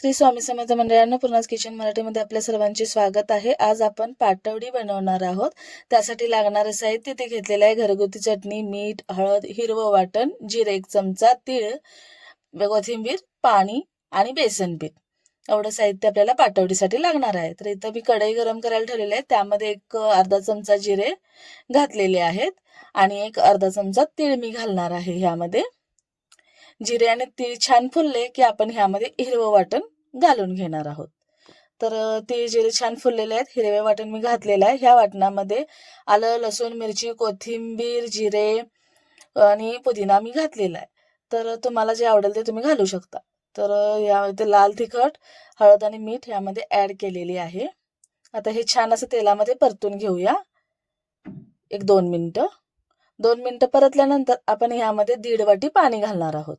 श्री स्वामी समर्थ मंडळांना पूर्णाज किचन मराठीमध्ये आपल्या सर्वांचे स्वागत आहे. आज आपण पाटवडी बनवणार आहोत. त्यासाठी लागणारं साहित्य ते घेतलेलं आहे. घरगुती चटणी मीठ हळद हिरवं वाटण जिरे एक चमचा तीळ कोथिंबीर पाणी आणि बेसन पीठ. एवढं साहित्य आपल्याला पाटवडीसाठी लागणार आहे. तर इथं मी कढई गरम करायला ठेवलेली आहे. त्यामध्ये एक अर्धा चमचा जिरे घातलेले आहेत. आणि एक अर्धा चमचा तीळ मी घालणार आहे ह्यामध्ये. जिरे आणि तीळ छान फुलले की आपण ह्यामध्ये हिरवं वाटण घालून घेणार आहोत. तर तीळ जिरे छान फुललेले आहेत हिरवे वाटण मी घातलेलं आहे. ह्या वाटणामध्ये आलं लसूण मिरची कोथिंबीर जिरे आणि पुदिना मी घातलेला आहे. तर तुम्हाला जे आवडेल ते तुम्ही घालू शकता. तर यामध्ये लाल तिखट हळद आणि मीठ यामध्ये ॲड केलेली आहे. आता हे छान असं तेलामध्ये परतून घेऊया. एक दोन मिनटं. दोन मिनटं परतल्यानंतर आपण ह्यामध्ये दीड वाटी पाणी घालणार आहोत.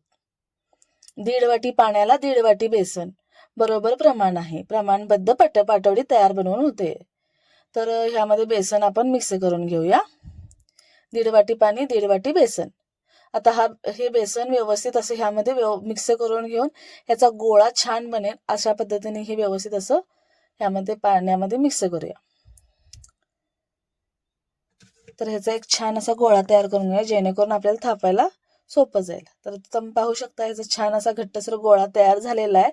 दीड वाटी पाण्याला दीड वाटी बेसन. बरोबर प्रमाण आहे. प्रमाणबद्ध पट पाटवडी तयार बनवून होते. तर ह्यामध्ये बेसन आपण मिक्स करून घेऊया. दीड वाटी पाणी दीड वाटी बेसन. आता हा हे बेसन व्यवस्थित असं ह्यामध्ये व्यव मिक्स करून घेऊन ह्याचा गोळा छान बनेल अशा पद्धतीने हे व्यवस्थित असं ह्यामध्ये पाण्यामध्ये मिक्स करूया. तर ह्याचा एक छान असा गोळा तयार करून घेऊया जेणेकरून आपल्याला थापायला सोपं जाईल. तर तुम्ही पाहू शकता ह्याचा छान असा घट्टसर गोळा तयार झालेला आहे.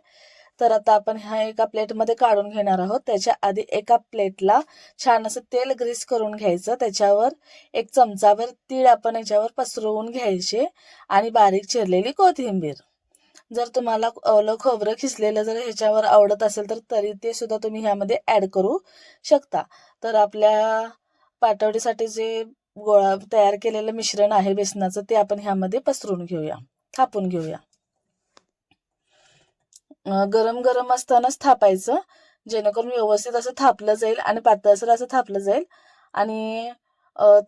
तर आता आपण हा एका प्लेटमध्ये काढून घेणार आहोत. त्याच्या आधी एका प्लेटला छान असं तेल ग्रीस करून घ्यायचं. त्याच्यावर एक चमचाभर तीळ आपण याच्यावर पसरवून घ्यायचे आणि बारीक चिरलेली कोथिंबीर. जर तुम्हाला ओलं खोबरं खिसलेलं जर ह्याच्यावर आवडत असेल तर तरी ते सुद्धा तुम्ही ह्यामध्ये ॲड करू शकता. तर आपल्या पाटवडीसाठी जे गोळा तयार केलेलं मिश्रण आहे बेसनाचं ते आपण ह्यामध्ये पसरून घेऊया थापून घेऊया. गरम गरम असतानाच थापायचं जेणेकरून व्यवस्थित असं थापलं जाईल आणि पातळसर असं थापलं जाईल. आणि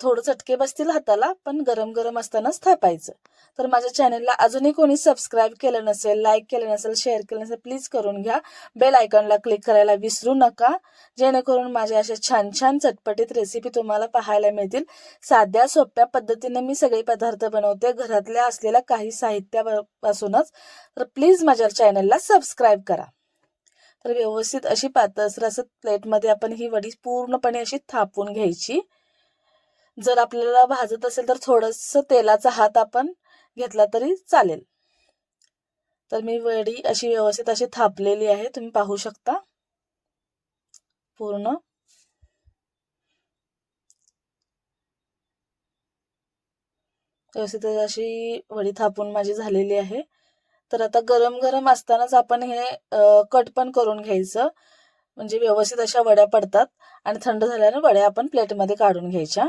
थोडं चटके बसतील हाताला पण गरम गरम असतानाच थापायचं. तर माझ्या चॅनलला अजूनही कोणी सबस्क्राईब केलं नसेल लाईक केलं नसेल शेअर केलं नसेल प्लीज करून घ्या. बेल आयकॉनला क्लिक करायला विसरू नका. जेणेकरून माझ्या अशा छान छान चटपटीत रेसिपी तुम्हाला पाहायला मिळतील. साध्या सोप्या पद्धतीने मी सगळे पदार्थ बनवते. घरातल्या असलेल्या काही साहित्यापासूनच. तर प्लीज माझ्या चॅनलला सबस्क्राईब करा. तर व्यवस्थित अशी पातळसर असं प्लेटमध्ये आपण ही वडी पूर्णपणे अशी थापून घ्यायची. जर आपल्याला भाजत असेल तर थोडंसं तेलाचा हात आपण घेतला तरी चालेल. तर मी वडी अशी व्यवस्थित अशी थापलेली आहे. तुम्ही पाहू शकता. पूर्ण. व्यवस्थित अशी वडी थापून माझी झालेली आहे. तर आता गरम गरम असतानाच आपण हे कट पण करून घ्यायचं. म्हणजे व्यवस्थित अशा वड्या पडतात आणि थंड झाल्याने वड्या आपण प्लेटमध्ये काढून घ्यायच्या.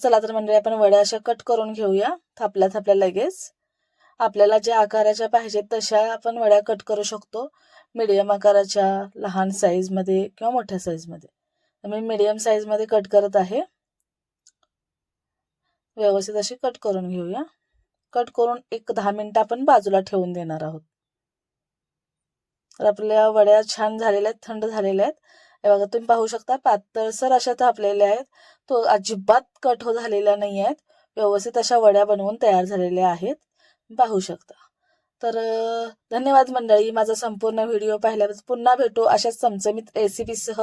चला तर म्हणजे आपण वड्या अशा कट करून घेऊया थापल्या थापल्या लगेच. आपल्याला ज्या आकाराच्या पाहिजेत तशा आपण वड्या कट करू शकतो मीडियम आकाराच्या लहान साईजमध्ये किंवा मोठ्या साईजमध्ये मी मीडियम साईजमध्ये कट करत आहे. व्यवस्थित अशी कट करून घेऊया. कट करून एक दहा मिनिटं आपण बाजूला ठेवून देणार आहोत. तर आपल्या वड्या छान झालेल्या आहेत थंड झालेल्या आहेत. हे बघा तुम्ही पाहू शकता पातळसर अशा थापलेल्या आहेत. तो अजिबात कट हो झालेल्या नाही आहेत व्यवस्थित अशा वड्या बनवून तयार झालेल्या आहेत. पाहू शकता. तर धन्यवाद मंडळी माझा संपूर्ण व्हिडिओ पाहिल्याबद्दल. पुन्हा भेटू अशाच चमचमीत रेसिपीसह